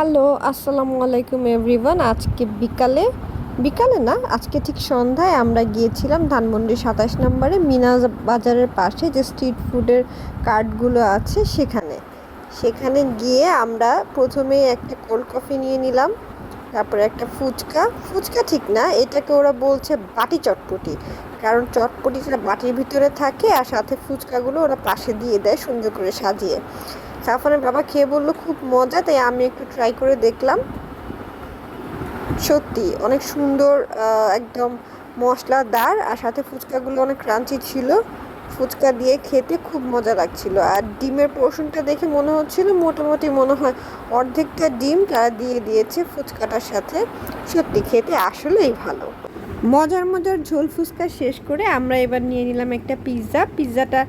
Hello, আসসালামু আলাইকুম everyone. আজকে বিকালে বিকালে না, আজকে ঠিক সন্ধ্যায় আমরা গিয়েছিলাম ধানমন্ডি সাতাশ নম্বরে মিনা বাজারের পাশে যে স্ট্রিট ফুডের কার্ডগুলো আছে সেখানে। সেখানে গিয়ে আমরা প্রথমে একটা কোল্ড কফি নিয়ে নিলাম। তারপরে একটা ফুচকা। ফুচকা ঠিক না, এটাকে ওরা বলছে বাটি চটপটি। কারণ চটপটিটা বাটির ভিতরে থাকে আর সাথে ফুচকাগুলো ওরা পাশে দিয়ে দেয় সুন্দর করে সাজিয়ে। সাফানের বাবা খেয়ে বলল, খুব মজা। তাই আমি একটু ট্রাই করে দেখলাম। সত্যি, অনেক সুন্দর একদম মশলাদার আর সাথে ফুচকাগুলো অনেক ক্রাঞ্চি ছিল। ফুচকা দিয়ে খেতে খুব মজা লাগছিল। আর ডিমের পোর্শনটা দেখে মনে হচ্ছিল মোটামুটি মনে হয় অর্ধেকটা ডিম তারা দিয়ে দিয়েছে ফুচকাটার সাথে। সত্যি খেতে আসলেই ভালো। মজার মজার ঝোল ফুচকা শেষ করে আমরা এবার নিয়ে নিলাম একটা পিৎজা। পিৎজাটা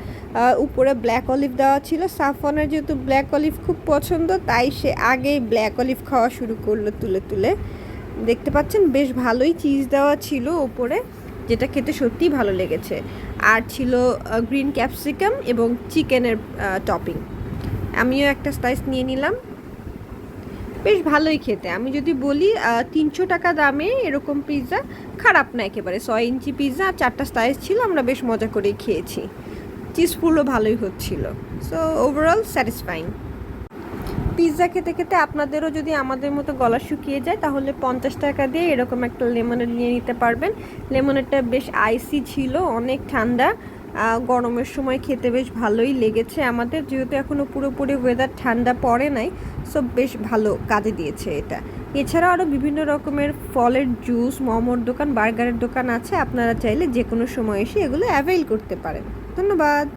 উপরে ব্ল্যাক অলিভ দেওয়া ছিল। সাফনের যেহেতু ব্ল্যাক অলিভ খুব পছন্দ, তাই সে আগেই ব্ল্যাক অলিভ খাওয়া শুরু করল তুলে তুলে। দেখতে পাচ্ছেন বেশ ভালোই চিজ দেওয়া ছিল উপরে। যেটা খেতে সত্যিই ভালো লেগেছে। আর ছিল গ্রিন ক্যাপসিকাম এবং চিকেনের টপিং আমিও একটা স্লাইস নিয়ে নিলাম। বেশ ভালোই খেতে। আমি যদি বলি তিনশো টাকা দামে এরকম পিৎজা খারাপ না একেবারে। ছয় ইঞ্চি পিৎজা আর চারটা স্লাইস ছিল, আমরা বেশ মজা করেই খেয়েছি। চিজফুলও ভালোই হচ্ছিল। সো ওভারঅল স্যাটিসফাইং পিৎজা খেতে খেতে আপনাদেরও যদি আমাদের মতো গলা শুকিয়ে যায়, তাহলে পঞ্চাশ টাকা দিয়ে এরকম একটা লেমনেড নিয়ে নিতে পারবেন। লেমনেডটা বেশ আইসি ছিল, অনেক ঠান্ডা। গরমের সময় খেতে বেশ ভালোই লেগেছে আমাদের, যেহেতু এখনও পুরোপুরি ওয়েদার ঠান্ডা পড়ে নাই সো বেশ ভালো কাজে দিয়েছে এটা। এছাড়া আরও বিভিন্ন রকমের ফলের জুস মোমোর দোকান বার্গারের দোকান আছে, আপনারা চাইলে যে কোনো সময় এসে এগুলো অ্যাভেল করতে পারেন। ধন্যবাদ!